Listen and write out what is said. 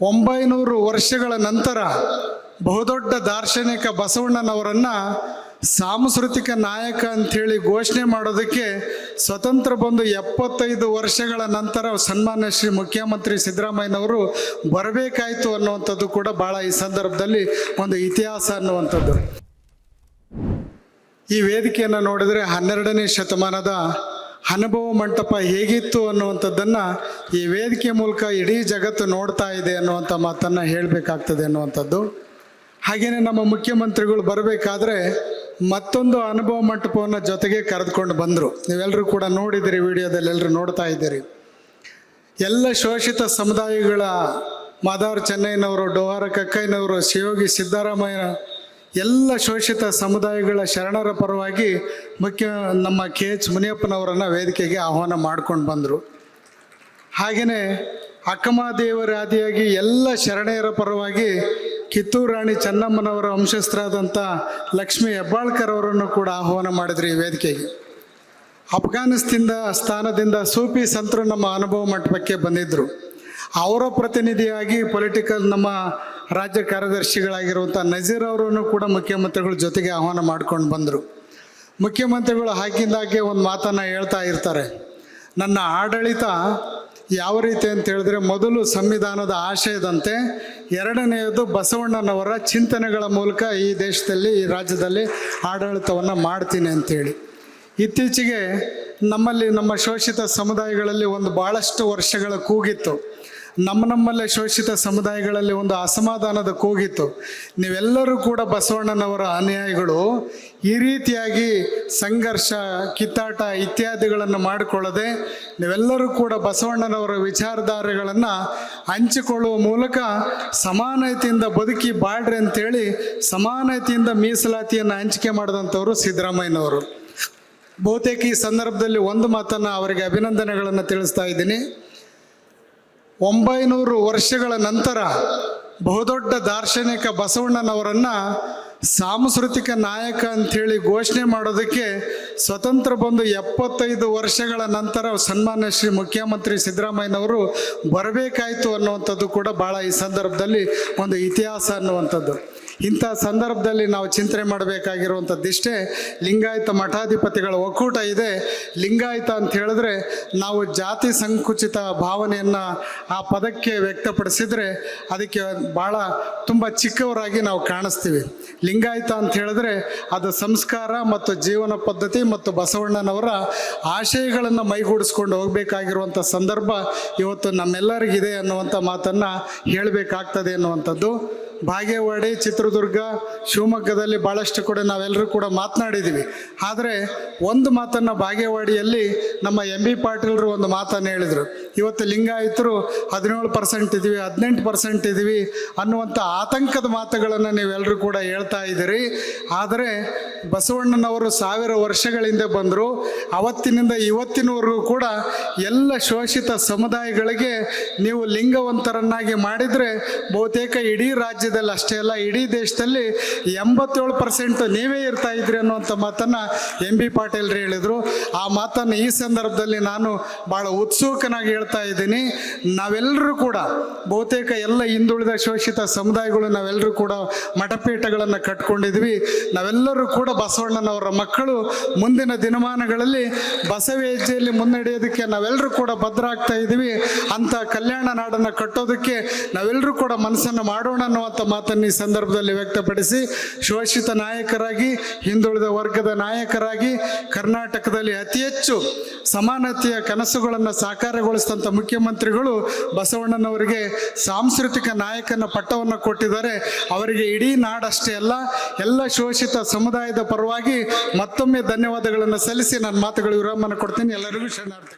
ಒಂಬೈನೂರು ವರ್ಷಗಳ ನಂತರ ಬಹುದೊಡ್ಡ ದಾರ್ಶನಿಕ ಬಸವಣ್ಣನವರನ್ನ ಸಾಂಸ್ಕೃತಿಕ ನಾಯಕ ಅಂಥೇಳಿ ಘೋಷಣೆ ಮಾಡೋದಕ್ಕೆ ಸ್ವತಂತ್ರ ಬಂದು ಎಪ್ಪತ್ತೈದು ವರ್ಷಗಳ ನಂತರ ಸನ್ಮಾನ್ಯ ಶ್ರೀ ಮುಖ್ಯಮಂತ್ರಿ ಸಿದ್ದರಾಮಯ್ಯನವರು ಬರಬೇಕಾಯಿತು ಅನ್ನುವಂಥದ್ದು ಕೂಡ ಭಾಳ ಈ ಸಂದರ್ಭದಲ್ಲಿ ಒಂದು ಇತಿಹಾಸ ಅನ್ನುವಂಥದ್ದು. ಈ ವೇದಿಕೆಯನ್ನು ನೋಡಿದರೆ ಹನ್ನೆರಡನೇ ಶತಮಾನದ ಅನುಭವ ಮಂಟಪ ಹೇಗಿತ್ತು ಅನ್ನುವಂಥದ್ದನ್ನು ಈ ವೇದಿಕೆ ಮೂಲಕ ಇಡೀ ಜಗತ್ತು ನೋಡ್ತಾ ಇದೆ ಅನ್ನುವಂಥ ಮಾತನ್ನು ಹೇಳಬೇಕಾಗ್ತದೆ ಅನ್ನುವಂಥದ್ದು. ಹಾಗೆಯೇ ನಮ್ಮ ಮುಖ್ಯಮಂತ್ರಿಗಳು ಬರಬೇಕಾದ್ರೆ ಮತ್ತೊಂದು ಅನುಭವ ಮಂಟಪವನ್ನು ಜೊತೆಗೆ ಕರೆದುಕೊಂಡು ಬಂದರು. ನೀವೆಲ್ಲರೂ ಕೂಡ ನೋಡಿದ್ದೀರಿ ವಿಡಿಯೋದಲ್ಲಿ ಎಲ್ಲರೂ ನೋಡ್ತಾ ಇದ್ದೀರಿ. ಎಲ್ಲ ಶೋಷಿತ ಸಮುದಾಯಗಳ ಮಾದಾರ್ ಚೆನ್ನೈನವರು ಡೋಹಾರ ಕಕ್ಕಯ್ಯನವರು, ಶಿವಯೋಗಿ ಸಿದ್ದರಾಮಯ್ಯ ಎಲ್ಲ ಶೋಷಿತ ಸಮುದಾಯಗಳ ಶರಣರ ಪರವಾಗಿ ಮುಖ್ಯ ನಮ್ಮ ಕೆ ಎಚ್ ಮುನಿಯಪ್ಪನವರನ್ನು ವೇದಿಕೆಗೆ ಆಹ್ವಾನ ಮಾಡ್ಕೊಂಡು ಬಂದರು. ಹಾಗೆಯೇ ಅಕ್ಕಮಹಾದೇವರಾದಿಯಾಗಿ ಎಲ್ಲ ಶರಣೆಯರ ಪರವಾಗಿ ಕಿತ್ತೂರು ರಾಣಿ ಚೆನ್ನಮ್ಮನವರ ವಂಶಸ್ಥರಾದಂಥ ಲಕ್ಷ್ಮೀ ಹೆಬ್ಬಾಳ್ಕರ್ ಅವರನ್ನು ಕೂಡ ಆಹ್ವಾನ ಮಾಡಿದ್ರು ಈ ವೇದಿಕೆಗೆ. ಅಫ್ಘಾನಿಸ್ತಿಂದ ಸ್ಥಾನದಿಂದ ಸೂಫಿ ಸಂತರು ನಮ್ಮ ಅನುಭವ ಮಂಟಪಕ್ಕೆ ಬಂದಿದ್ದರು ಅವರ ಪ್ರತಿನಿಧಿಯಾಗಿ ಪೊಲಿಟಿಕಲ್ ನಮ್ಮ ರಾಜ್ಯ ಕಾರ್ಯದರ್ಶಿಗಳಾಗಿರುವಂಥ ನಜೀರ್ ಅವರನ್ನು ಕೂಡ ಮುಖ್ಯಮಂತ್ರಿಗಳ ಜೊತೆಗೆ ಆಹ್ವಾನ ಮಾಡ್ಕೊಂಡು ಬಂದರು. ಮುಖ್ಯಮಂತ್ರಿಗಳು ಹಾಕಿಂದಾಗೆ ಒಂದು ಮಾತನ್ನು ಹೇಳ್ತಾ ಇರ್ತಾರೆ. ನನ್ನ ಆಡಳಿತ ಯಾವ ರೀತಿ ಅಂತ ಹೇಳಿದ್ರೆ ಮೊದಲು ಸಂವಿಧಾನದ ಆಶಯದಂತೆ ಎರಡನೆಯದು ಬಸವಣ್ಣನವರ ಚಿಂತನೆಗಳ ಮೂಲಕ ಈ ದೇಶದಲ್ಲಿ, ಈ ರಾಜ್ಯದಲ್ಲಿ ಆಡಳಿತವನ್ನು ಮಾಡ್ತೀನಿ ಅಂತೇಳಿ. ಇತ್ತೀಚೆಗೆ ನಮ್ಮಲ್ಲಿ ನಮ್ಮ ಶೋಷಿತ ಸಮುದಾಯಗಳಲ್ಲಿ ಒಂದು ಭಾಳಷ್ಟು ವರ್ಷಗಳ ಕೂಗಿತ್ತು. ನಮ್ಮ ನಮ್ಮಲ್ಲೇ ಶೋಷಿತ ಸಮುದಾಯಗಳಲ್ಲಿ ಒಂದು ಅಸಮಾಧಾನದ ಕೂಗಿತ್ತು. ನೀವೆಲ್ಲರೂ ಕೂಡ ಬಸವಣ್ಣನವರ ಅನುಯಾಯಿಗಳು ಈ ರೀತಿಯಾಗಿ ಸಂಘರ್ಷ, ಕಿತ್ತಾಟ ಇತ್ಯಾದಿಗಳನ್ನು ಮಾಡಿಕೊಳ್ಳದೆ ನೀವೆಲ್ಲರೂ ಕೂಡ ಬಸವಣ್ಣನವರ ವಿಚಾರಧಾರೆಗಳನ್ನು ಹಂಚಿಕೊಳ್ಳುವ ಮೂಲಕ ಸಮಾನತೆಯಿಂದ ಬದುಕಿ ಬಾಳ್ರಿ ಅಂತೇಳಿ ಸಮಾನತೆಯಿಂದ ಮೀಸಲಾತಿಯನ್ನು ಹಂಚಿಕೆ ಮಾಡಿದಂಥವರು ಸಿದ್ದರಾಮಯ್ಯನವರು. ಬಹುತೇಕ ಈ ಸಂದರ್ಭದಲ್ಲಿ ಒಂದು ಮಾತನ್ನು ಅವರಿಗೆ ಅಭಿನಂದನೆಗಳನ್ನು ತಿಳಿಸ್ತಾ ಇದ್ದೀನಿ. ಒಂಬೈನೂರು ವರ್ಷಗಳ ನಂತರ ಬಹುದೊಡ್ಡ ದಾರ್ಶನಿಕ ಬಸವಣ್ಣನವರನ್ನು ಸಾಂಸ್ಕೃತಿಕ ನಾಯಕ ಅಂಥೇಳಿ ಘೋಷಣೆ ಮಾಡೋದಕ್ಕೆ ಸ್ವತಂತ್ರ ಬಂದು ಎಪ್ಪತ್ತೈದು ವರ್ಷಗಳ ನಂತರ ಸನ್ಮಾನ್ಯ ಶ್ರೀ ಮುಖ್ಯಮಂತ್ರಿ ಸಿದ್ದರಾಮಯ್ಯನವರು ಬರಬೇಕಾಯಿತು ಅನ್ನುವಂಥದ್ದು ಕೂಡ ಭಾಳ ಈ ಸಂದರ್ಭದಲ್ಲಿ ಒಂದು ಇತಿಹಾಸ ಅನ್ನುವಂಥದ್ದು. ಇಂಥ ಸಂದರ್ಭದಲ್ಲಿ ನಾವು ಚಿಂತನೆ ಮಾಡಬೇಕಾಗಿರುವಂಥದ್ದಿಷ್ಟೇ ಲಿಂಗಾಯತ ಮಠಾಧಿಪತಿಗಳ ಒಕ್ಕೂಟ ಇದೆ. ಲಿಂಗಾಯತ ಅಂತ ಹೇಳಿದ್ರೆ ನಾವು ಜಾತಿ ಸಂಕುಚಿತ ಭಾವನೆಯನ್ನು ಆ ಪದಕ್ಕೆ ವ್ಯಕ್ತಪಡಿಸಿದರೆ ಅದಕ್ಕೆ ಭಾಳ ತುಂಬ ಚಿಕ್ಕವರಾಗಿ ನಾವು ಕಾಣಿಸ್ತೀವಿ. ಲಿಂಗಾಯತ ಅಂತ ಹೇಳಿದ್ರೆ ಅದು ಸಂಸ್ಕಾರ ಮತ್ತು ಜೀವನ ಪದ್ಧತಿ ಮತ್ತು ಬಸವಣ್ಣನವರ ಆಶಯಗಳನ್ನು ಮೈಗೂಡಿಸ್ಕೊಂಡು ಹೋಗಬೇಕಾಗಿರುವಂಥ ಸಂದರ್ಭ ಇವತ್ತು ನಮ್ಮೆಲ್ಲರಿಗಿದೆ ಅನ್ನುವಂಥ ಮಾತನ್ನು ಹೇಳಬೇಕಾಗ್ತದೆ ಅನ್ನುವಂಥದ್ದು. ಬಾಗೇವಾಡಿ, ಚಿತ್ರದುರ್ಗ, ಶಿವಮೊಗ್ಗದಲ್ಲಿ ಭಾಳಷ್ಟು ಕೂಡ ನಾವೆಲ್ಲರೂ ಕೂಡ ಮಾತನಾಡಿದ್ದೀವಿ ಆದರೆ ಒಂದು ಮಾತನ್ನು ಬಾಗೇವಾಡಿಯಲ್ಲಿ ನಮ್ಮ ಎಂ ಬಿ ಪಾಟೀಲರು ಒಂದು ಮಾತನ್ನು ಹೇಳಿದರು. ಇವತ್ತು ಲಿಂಗಾಯತರು ಹದಿನೇಳು ಪರ್ಸೆಂಟ್ ಇದ್ದೀವಿ ಹದಿನೆಂಟು ಪರ್ಸೆಂಟ್ ಇದ್ದೀವಿ ಅನ್ನುವಂಥ ಆತಂಕದ ಮಾತುಗಳನ್ನು ನೀವೆಲ್ಲರೂ ಕೂಡ ಹೇಳ್ತಾ ಇದ್ದೀರಿ. ಆದರೆ ಬಸವಣ್ಣನವರು ಸಾವಿರ ವರ್ಷಗಳಿಂದ ಬಂದರು. ಅವತ್ತಿನಿಂದ ಇವತ್ತಿನವರೆಗೂ ಕೂಡ ಎಲ್ಲ ಶೋಷಿತ ಸಮುದಾಯಗಳಿಗೆ ನೀವು ಲಿಂಗವಂತರನ್ನಾಗಿ ಮಾಡಿದರೆ ಬಹುತೇಕ ಇಡೀ ರಾಜ್ಯದಲ್ಲಿ ಅಷ್ಟೇ ಅಲ್ಲ, ಇಡೀ ದೇಶದಲ್ಲಿ ಎಂಬತ್ತೇಳು ಪರ್ಸೆಂಟ್ ನೀವೇ ಇರ್ತಾ ಇದ್ರಿ ಅನ್ನುವಂಥ ಮಾತನ್ನು ಎಂ ಬಿ ಪಾಟೀಲ್ರು ಹೇಳಿದರು. ಆ ಮಾತನ್ನು ಈ ಸಂದರ್ಭದಲ್ಲಿ ನಾನು ಭಾಳ ಉತ್ಸುಕನಾಗಿ ಹೇಳ್ತಾ ಇದ್ದೀನಿ. ನಾವೆಲ್ಲರೂ ಕೂಡ, ಬಹುತೇಕ ಎಲ್ಲ ಹಿಂದುಳಿದ ಶೋಷಿತ ಸಮುದಾಯಗಳು ನಾವೆಲ್ಲರೂ ಕೂಡ ಮಠಪೀಠಗಳನ್ನು ಕಟ್ಕೊಂಡಿದ್ವಿ. ನಾವೆಲ್ಲರೂ ಕೂಡ ಬಸವಣ್ಣನವರ ಮಕ್ಕಳು ಮುಂದಿನ ದಿನಮಾನಗಳಲ್ಲಿ ಬಸವ ಹೆಜ್ಜೆಯಲ್ಲಿ ಮುನ್ನಡೆಯೋದಕ್ಕೆ ನಾವೆಲ್ಲರೂ ಕೂಡ ಭದ್ರ ಆಗ್ತಾ ಇದ್ದೀವಿ. ಅಂತ ಕಲ್ಯಾಣ ನಾಡನ್ನು ಕಟ್ಟೋದಕ್ಕೆ ನಾವೆಲ್ಲರೂ ಕೂಡ ಮನಸ್ಸನ್ನು ಮಾಡೋಣ ಅನ್ನುವಂಥ ಮಾತನ್ನು ಈ ಸಂದರ್ಭದಲ್ಲಿ ವ್ಯಕ್ತಪಡಿಸಿ ಶೋಷಿತ ನಾಯಕರಾಗಿ, ಹಿಂದುಳಿದ ವರ್ಗದ ನಾಯಕರಾಗಿ, ಕರ್ನಾಟಕದಲ್ಲಿ ಅತಿ ಹೆಚ್ಚು ಸಮಾನತೆಯ ಕನಸುಗಳನ್ನು ಸಾಕಾರಗೊಳಿಸಿದಂಥ ಮುಖ್ಯಮಂತ್ರಿಗಳು ಬಸವಣ್ಣನವರಿಗೆ ಸಾಂಸ್ಕೃತಿಕ ನಾಯಕನ ಪಟ್ಟವನ್ನು ಕೊಟ್ಟಿದ್ದಾರೆ. ಅವರಿಗೆ ಇಡೀ ನಾಡಷ್ಟೇ ಅಲ್ಲ, ಎಲ್ಲ ಶೋಷಿತ ಸಮುದಾಯದ ಪರವಾಗಿ ಮತ್ತೊಮ್ಮೆ ಧನ್ಯವಾದಗಳನ್ನು ಸಲ್ಲಿಸಿ ನನ್ನ ಮಾತುಗಳು ವಿರಾಮನ ಕೊಡ್ತೀನಿ. ಎಲ್ಲರಿಗೂ ಶರಣಾರ್ಥಿ